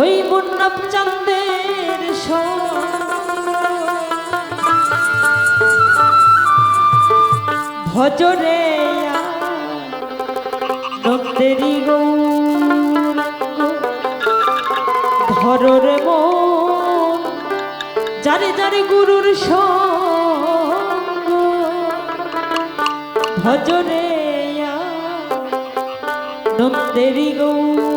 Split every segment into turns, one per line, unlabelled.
ওই মুন্নাপ চান্দের ভজরে নন্দেরি গৌর ধরে মন যারে গুরুর সঙ্গ। ভজরে নন্দেরি গৌর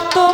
mató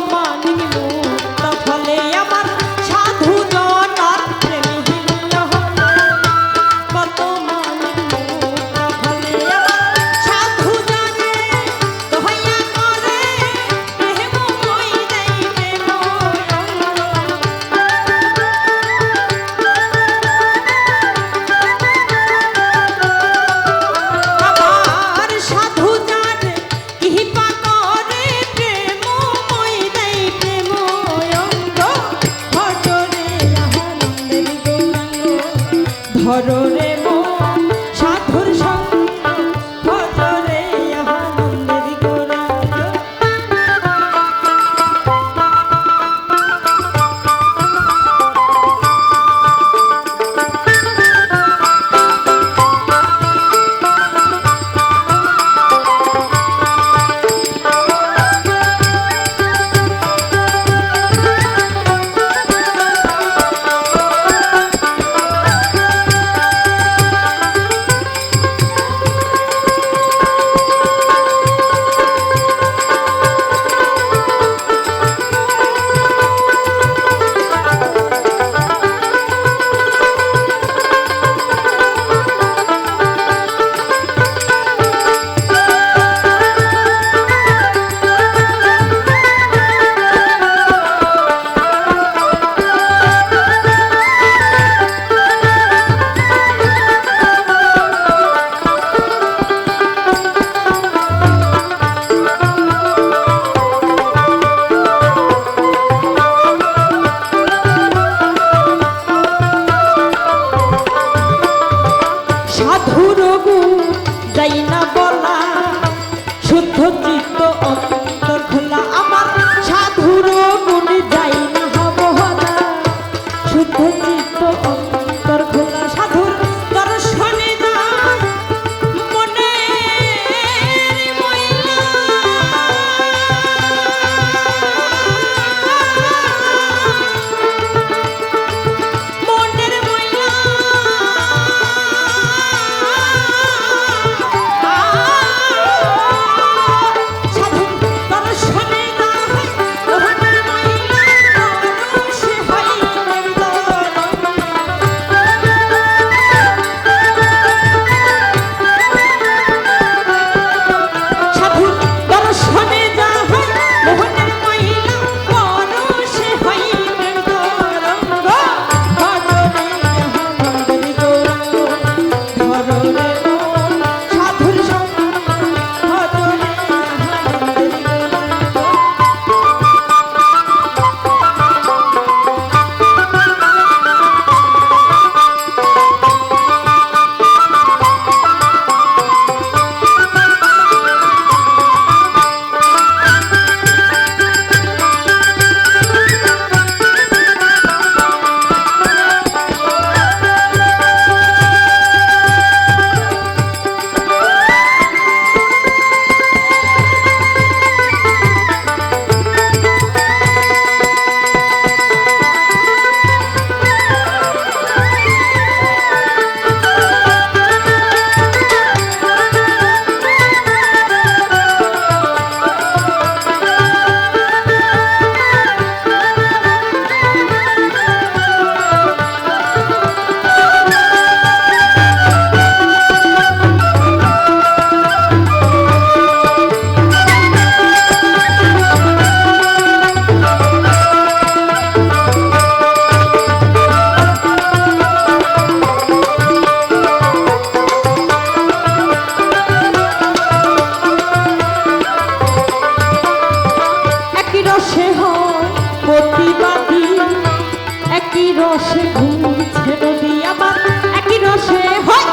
একই রসে ঘুমছে নদী আমার একই রসে হয়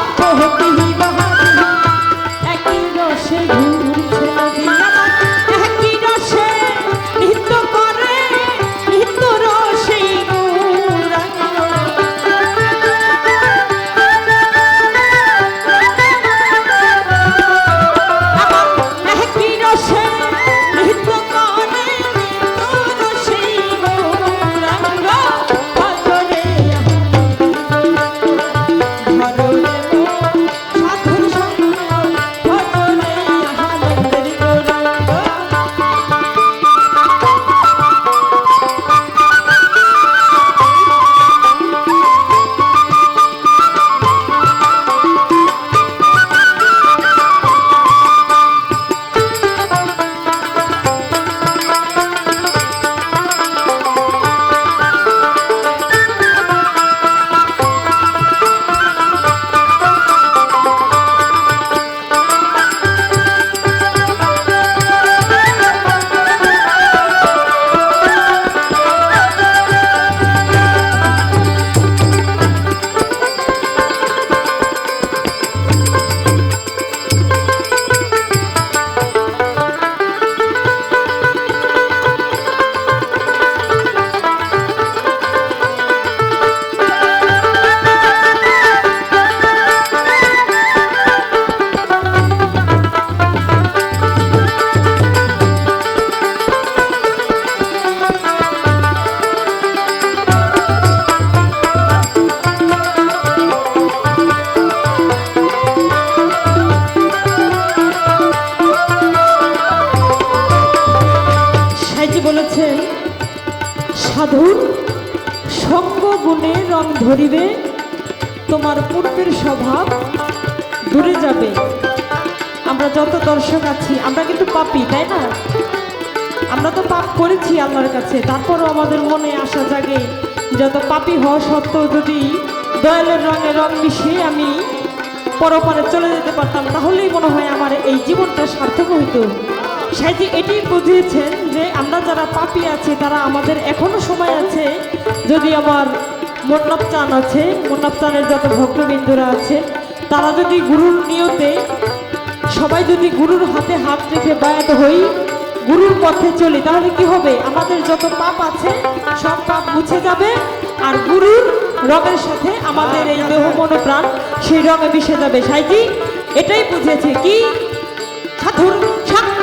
ধরিবে, তোমার পূর্বের স্বভাব দূরে যাবে। আমরা যত দর্শক আছি, আমরা কিন্তু পাপি, তাই না? আমরা তো পাপ করেছি আল্লাহর কাছে, তারপরও আমাদের মনে আসা জাগে যত পাপি হওয়া সত্ত্বেও যদি দয়ালের রঙে রং মিশিয়ে আমি পরপারে চলে যেতে পারতাম, তাহলেই মনে হয় আমার এই জীবনটা সার্থক হইত। সাইজি এটি বুঝিয়েছেন যে আমরা যারা পাপি আছি, তারা আমাদের এখনও সময় আছে যদি আমার মোন্নব চান আছে মোন্নব চানের যত ভক্তবিন্দুরা আছে, তারা যদি গুরুর নিয়তে, সবাই যদি গুরুর হাতে হাত রেখে বায়াত হই, গুরুর পথে চলি, তাহলে কি হবে? আমাদের যত পাপ আছে, সব পাপ মুছে যাবে, আর গুরুর রঙের সাথে আমাদের এই দেহ মন প্রাণ সেই রঙে মিশে যাবে। সাইজি, এটাই বুঝেছে। কি? সাধুর রঙে